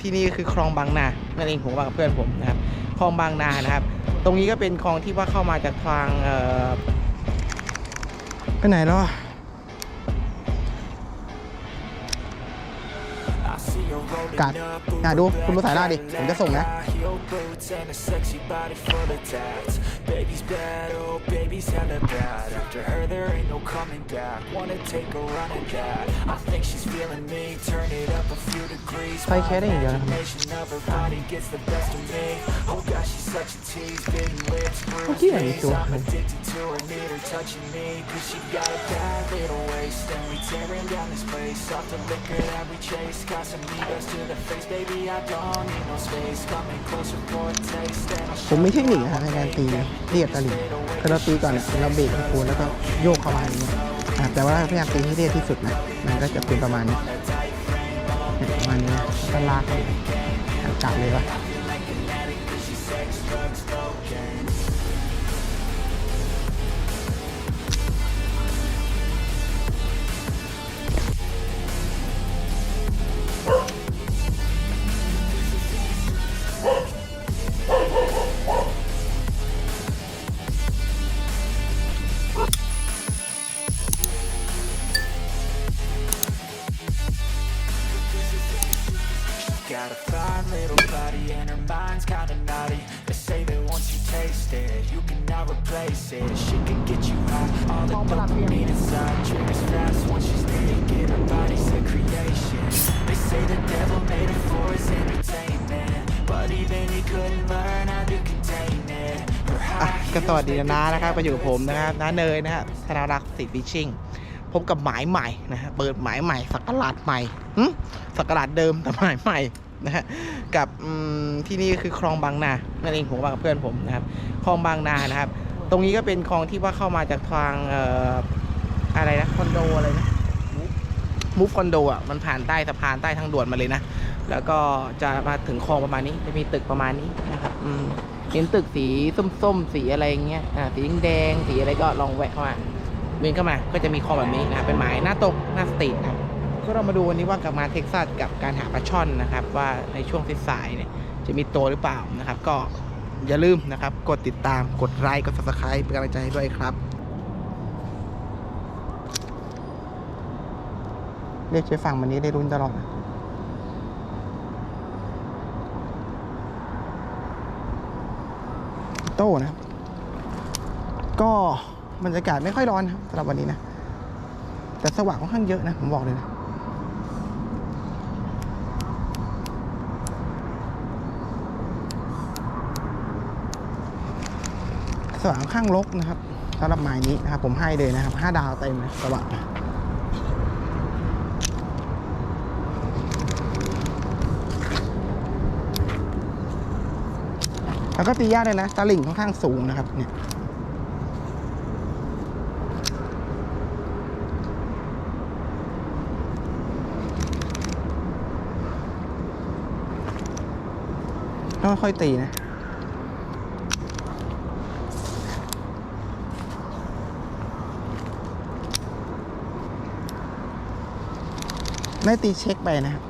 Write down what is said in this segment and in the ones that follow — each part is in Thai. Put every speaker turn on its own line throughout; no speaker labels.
ที่นี่คือคลองบางนานั่นเองผมมากับเพื่อนผมนะครับคลองบางนานะครับ ตรงนี้ก็เป็นคลองที่ว่าเข้ามาจากทางเอ่อไปไหนแล้วอะ
กัดอะดูคุณดูสายหน้าดิ ผมจะส่งนะ
ไฟแค่ได้อย่างเดียวนะครับ
โอเคเไหตัว
ผมไมีเทคนิคนะครับในการตีเรียดตะหลิงคือเราตีก่อนเนี่ยเราเบรกคูนแล้วก็โยกเข้ามาอย่างเงี้ยแต่ว่าพยายามตีให้เรียดที่สุดนะมันก็จะเป็นประมาณนี้ มันนะก็ลากไปอะจับเลยวะ
cannot replace it She can get you high, all the dopamine inside Triggers fast once she's naked, her body's a creation They say the devil made her for his entertainment But even he couldn't learn how to contain it Her
อะ
high
ก็สวัสดีนะน้านะครับมาอยู่กับผมนะครับน้าเนยนะฮะธนารักษ์สิทธิ์ฟิชชิ่งพบกับหมายใหม่นะฮะเปิดหมายใหม่สักราชใหม่หึสักราชเดิมแต่หมายใหม่นะฮะกับอืมที่นี่คือคลองบางนานั่นเองผมมากับเพื่อนผมนะครับคลองบางนานะครับ ตรงนี้ก็เป็นคลองที่ว่าเข้ามาจากทางอะไรนะคอนโดอะไรนะมูฟคอนโดอะมันผ่านใต้สะพานใต้ทางด่วนมาเลยนะ แล้วก็จะมาถึงคลองประมาณนี้ จะมีตึกประมาณนี้นะครับอืมเห็นตึกสีส้มๆ สีอะไรอย่างเงี้ยอ่าสีแดงสีอะไรก็ลองแวะเข้ามาเวนเข้ามาก็จะมีคลองแบบนี้นะครับเป็นหมายหน้าตกหน้าสตรีทนะก็เรามาดูวันนี้ว่ากลับมาเท็กซัสกับการหาปลาช่อนนะครับ ว่าในช่วงสายๆเนี่ยจะมีตัวหรือเปล่านะครับ ก็ อย่าลืมนะครับ กดติดตาม กดไลค์ กด subscribe เป็นกำลังใจให้ด้วยครับ เรียกใช้ฝั่งมันนี้ได้รุนตลอดนะโต้นะครับ ก็บรรยากาศไม่ค่อยร้อนนะครับสำหรับวันนี้นะ แต่สว่างค่อนข้างเยอะนะ ผมบอกเลยนะ สว่างข้างรกนะครับสำหรับหมายนี้นะครับ ผมให้เลยนะครับห้าดาวเต็มนะสว่างแล้วก็ตียากเลยนะตะลิ่งค่อนข้างสูงนะครับเนี่ยต้องค่อยๆตีนะ ไม่ตีเช็คไปนะครับ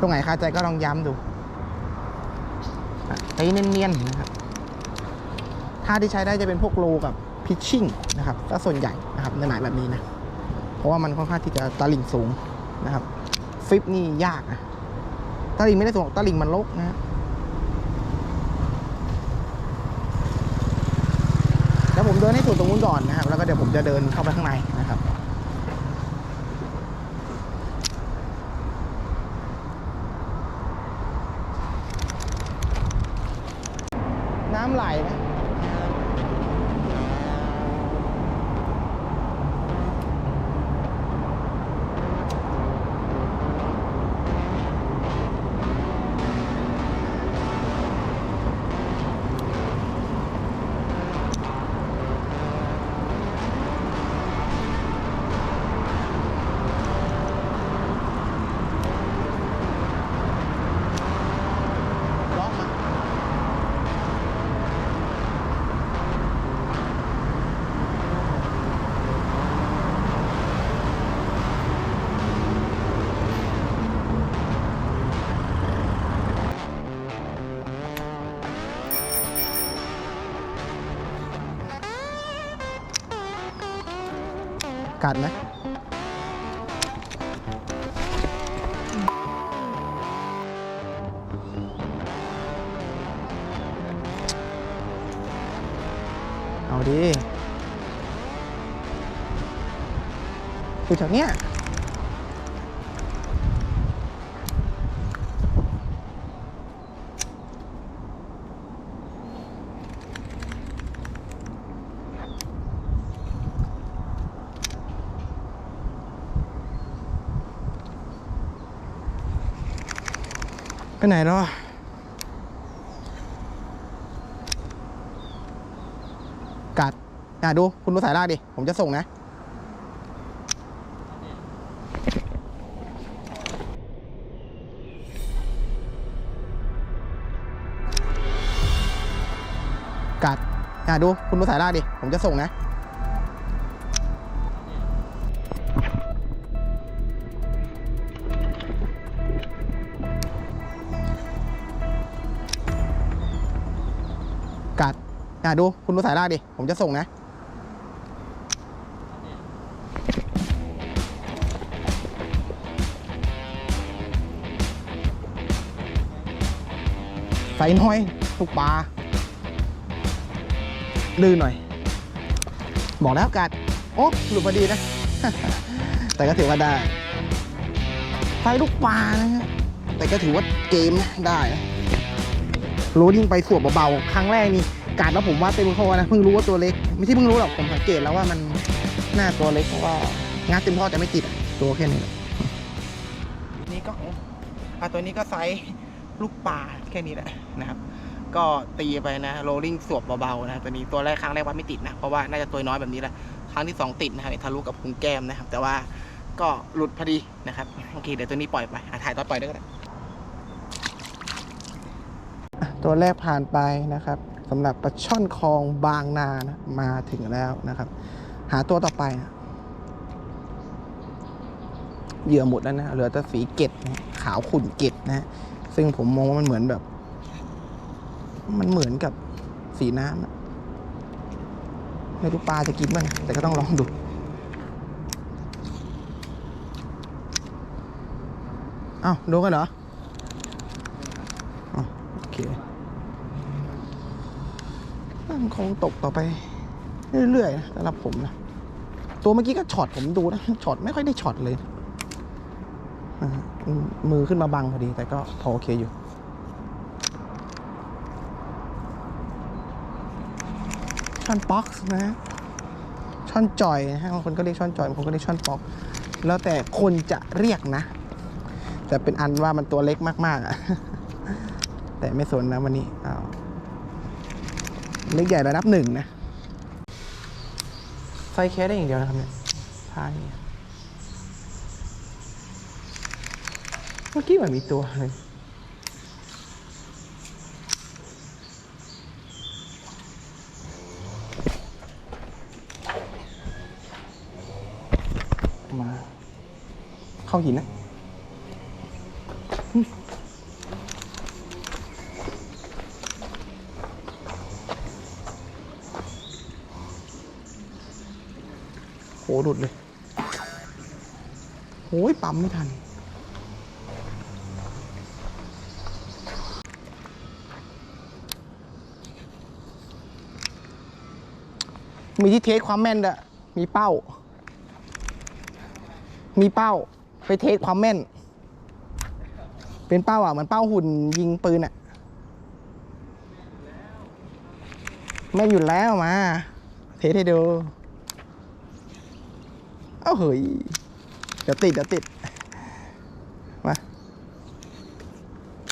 ตรงไหนคาใจก็ลองย้ำดูตีเนียนๆนะครับท่าที่ใช้ได้จะเป็นพวกโลกับพิชชิ่งนะครับก็ส่วนใหญ่นะครับในหมายแบบนี้นะ เพราะว่ามันค่อนข้างที่จะตะลิ่งสูงนะครับ ฟิปนี่ยากนะตะลิ่งไม่ได้สูงตะลิ่งมันลกนะฮะเดี๋ยวผมเดินให้สุดตรงนู้นก่อนนะครับ แล้วก็เดี๋ยวผมจะเดินเข้าไปข้างในนะครับำไหลนะ กัดนะเอาดิดูจากเนี้ย ไปไหนแล้วอะกัดอะดู คุณดูสายลากดิ ผมจะส่งนะ กัดอะดู คุณดูสายลากดิ ผมจะส่งนะ อะดูคุณดูสายลากดิ ผมจะส่งนะ ใส่น้อยลูกปลาลื่นหน่อย บอกแล้วกัด โอ้หลุดพอดีนะ แต่ก็ถือว่าได้ไฟลูกปลานะฮะแต่ก็ถือว่าเกมนะได้นะโรดยิ่งไปสวบเบาๆครั้งแรกนี่ กัดแล้วผมว่าเต็มข้อนะเพิ่งรู้ว่าตัวเล็ก ไม่ใช่เพิ่งรู้หรอกผมสังเกตแล้วว่ามันหน้าตัวเล็กเพราะว่างัดเต็มข้อแต่ไม่ติดอะตัวแค่นี้แหละ
นี่ก็อะตัวนี้ก็ไซส์ลูกปลาแค่นี้แหละนะครับ ก็ตีไปนะโรลลิ่งสวบเบาๆนะตัวนี้ตัวแรกครั้งแรกว่าไม่ติดนะเพราะว่าน่าจะตัวน้อยแบบนี้แหละครั้งที่สองติดนะครับทะลุกับพุงแก้มนะครับ แต่ว่าก็หลุดพอดีนะครับโอเคเดี๋ยวตัวนี้ปล่อยไปอะถ่ายตอนปล่อยด้วยก็ได้
ตัวแรกผ่านไปนะครับ สำหรับปลาช่อนคลองบางนานะมาถึงแล้วนะครับ หาตัวต่อไปนะเหยื่อหมดแล้วนะเหลือแต่สีเกตนะขาวขุ่นเกตนะซึ่งผมมองว่ามันเหมือนแบบ มันเหมือนกับสีน้ำอะไม่รู้ปลาจะกินมั้ยแต่ก็ต้องลองดูเอ้าดูกันเหรออ๋อโอเค มันคงตกต่อไปเรื่อยๆนะสำหรับผมนะ ตัวเมื่อกี้ก็ช็อตผมดูนะช็อตไม่ค่อยได้ช็อตเลย มือขึ้นมาบังพอดีแต่ก็พอโอเคอยู่ช่อนบ็อกซ์นะ ช่อนจอยนะฮะบางคนก็เรียกช่อนจอยบางคนก็เรียกช่อนบ็อกซ์แล้วแต่คนจะเรียกนะ แต่เป็นอันว่ามันตัวเล็กมากๆอะแต่ไม่สนนะวันนี้อ้าว เล็กใหญ่ระดับหนึ่งนะไฟแค่ได้อย่างเดียวนะครับเนี่ยท่านี้เมื่อกี้มันมีตัวเลยมา เข้าหินนะ หลุดเลยโอ้ยปั๊มไม่ทัน มีที่เทสความแม่นด้วยมีเป้า มีเป้า ไปเทสความแม่น เป็นเป้าอะ เหมือนเป้าหุ่นยิงปืนอะ แม่นอยู่แล้วมา เทสให้ดู เอ้าเฮ้ย เดี๋ยวติดเดี๋ยวติด มา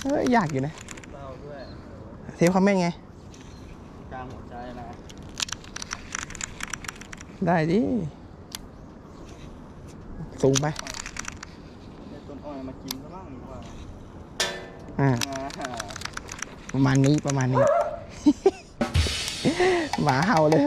เอ้ยยากอยู่นะ
เศร้าด้วย
เทปความแม่นไง
กลางหัวใจนะ
ได้ดิ สูงไป
ได้ต้นอ้อยมากินซะบ้างดีกว่า
อ่า
อ่า
ประมาณนี้ประมาณนี้ หมาเห่าเลย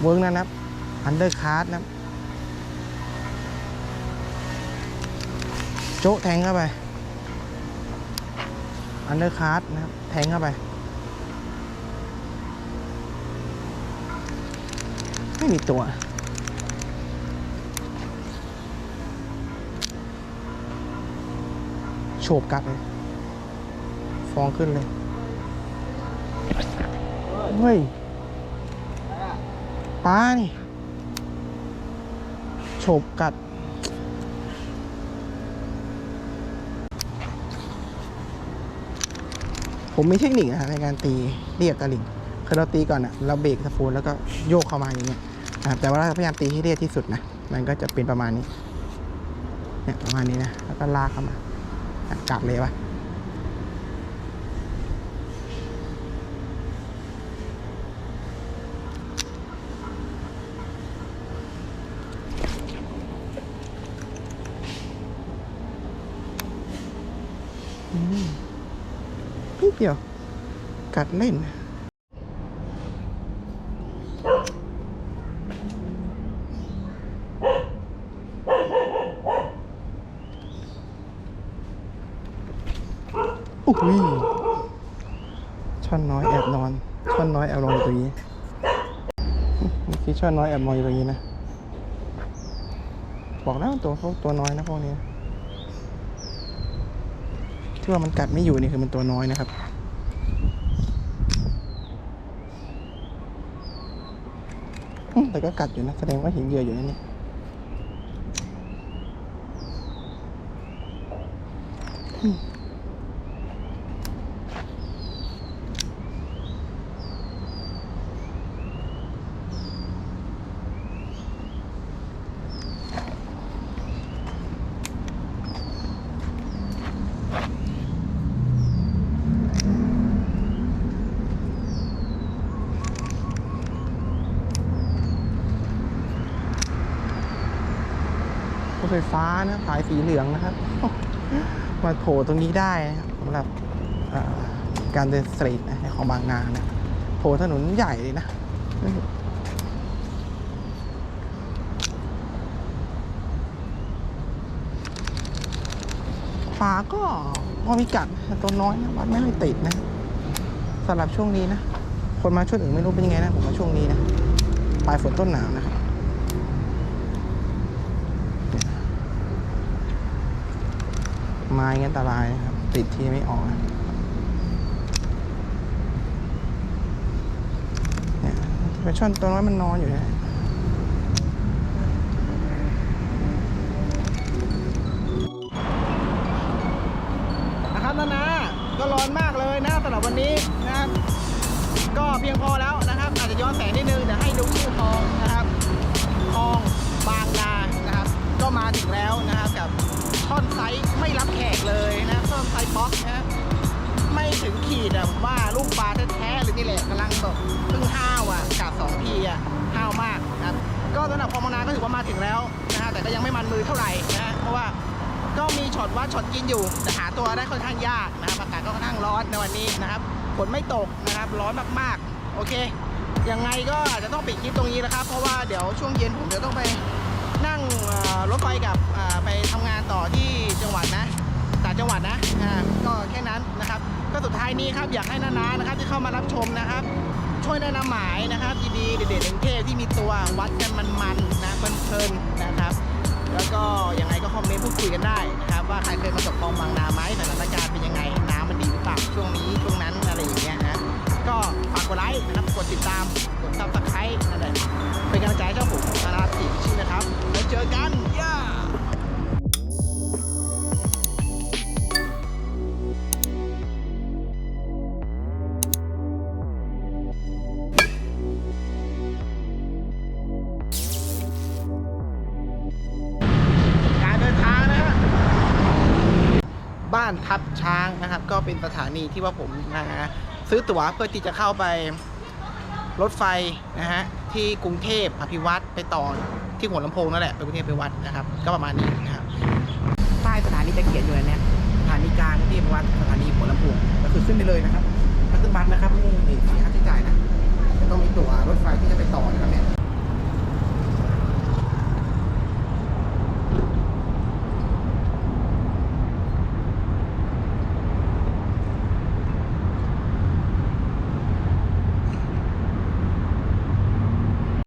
เวิร์กนะนับอันเดอร์คาร์ดนะ
โจ๊ะแทงเข้าไป อันเดอร์คาร์ดนะครับ แทงเข้าไป ไม่มีตัวโฉบกัดเลย ฟองขึ้นเลย เฮ้ย ปลานี่โฉบกัด ผมมีเทคนิคนะในการตีเรียบตะลิ่งคือเราตีก่อนอะเราเบรกสะโพนแล้วก็โยกเข้ามาอย่างเงี้ยนะครับแต่ว่าเราพยายามตีให้เรียบที่สุดนะมันก็จะเป็นประมาณนี้เนี่ยประมาณนี้นะแล้วก็ลากเข้ามากัดเลยปะอืมนิด เดียว กัดเล่น อุ้ยช่อนน้อยแอบนอน ช่อนน้อยแอบนอนอยู่ตรงนี้เมื่อกี้ช่อนน้อยแอบนอนอยู่ตรงนี้นะ บอกแล้วตัวเขาตัวน้อยนะพวกนี้ที่ว่ามันกัดไม่อยู่นี่คือมันตัวน้อยนะครับ อืม แต่ก็กัดอยู่นะ แสดงว่าเห็นเหยื่ออยู่นะนี่ ไฟฟ้านะสายสีเหลืองนะครับ มาโผล่ตรงนี้ได้สำหรับการเดินสตรีทนะของบางนานะโผล่ถนนใหญ่เลยนะปลาก็พอมีกัดตัวน้อยนะวัดไม่ค่อยติดนะสำหรับช่วงนี้นะ คนมาช่วงอื่นไม่รู้เป็นยังไงนะ ผมมาช่วงนี้นะ ปลายฝนต้นหนาวนะครับ ไม้งั้นอันตรายนะครับ ติดที่ไม่ออกนะเนี่ยปลาช่อนตัวน้อยมันนอนอยู่เนี่ย
นะครับนานาก็ร้อนมากเลยนะสำหรับวันนี้นะครับ ก็เพียงพอแล้วนะครับ อาจจะย้อนแสงนิดนึงเดี๋ยวให้ดูชื่อคลองนะครับคลองบางนานะครับ ก็มาถึงแล้วนะครับกับ ดอะผมว่าลูกปลาแท้ๆเลยนี่แหละกำลังแบบเพิ่งห้าวอะกับสองทีอะห้าวมากนะครับก็สำหรับคลองบานาก็ถือว่ามาถึงแล้วนะฮะแต่ก็ยังไม่มันมือเท่าไหร่นะฮะเพราะว่าก็มีช็อตวัดช็อตกินอยู่ แต่หาตัวได้ค่อนข้างยากนะครับอากาศก็ค่อนข้างร้อนในวันนี้นะครับฝนไม่ตกนะครับร้อนมากๆ โอเคยังไงก็อาจจะต้องปิดคลิปตรงนี้นะครับ เพราะว่าเดี๋ยวช่วงเย็นผมจะต้องไปนั่งรถไฟกับไปทำงานต่อที่ สุดท้ายนี้ครับอยากให้นาๆนะครับที่เข้ามารับชมนะครับ ช่วยแนะนำหมายนะครับดีๆเด็ดๆในกรุงเทพที่มีตัววัดกันมันๆนะเพลินๆนะครับ แล้วก็ยังไงก็คอมเมนต์พูดคุยกันได้นะครับ ว่าใครเคยมาตกคลองบางนาไหมสถานการณ์เป็นยังไงน้ำมันดีหรือเปล่าช่วงนี้ช่วงนั้นอะไรอย่างเงี้ยนะก็ฝากกดไลค์นะครับกดติดตามกดซับสไครต์นั่นแหละเป็นกำลังใจให้ผมนาราสีชื่อนะครับแล้วเจอกัน เป็นสถานีที่ว่าผมนะฮะซื้อตั๋วเพื่อที่จะเข้าไปรถไฟนะฮะที่กรุงเทพอภิวัตรไปต่อที่หัวลำโพงนั่นแหละไปกรุงเทพอภิวัตนะครับ ก็ประมาณนี้นะครับป้ายสถานีจะเขียนอยู่ในเนี้ยสถานีกลางกรุงเทพอภิวัตสถานีหัวลำโพงก็คือขึ้นไปเลยนะครับถ้าขึ้นบัสนะครับไม่มีค่าใช้จ่ายนะจะต้องมีตั๋วรถไฟที่จะไปต่อนะครับเนี่ย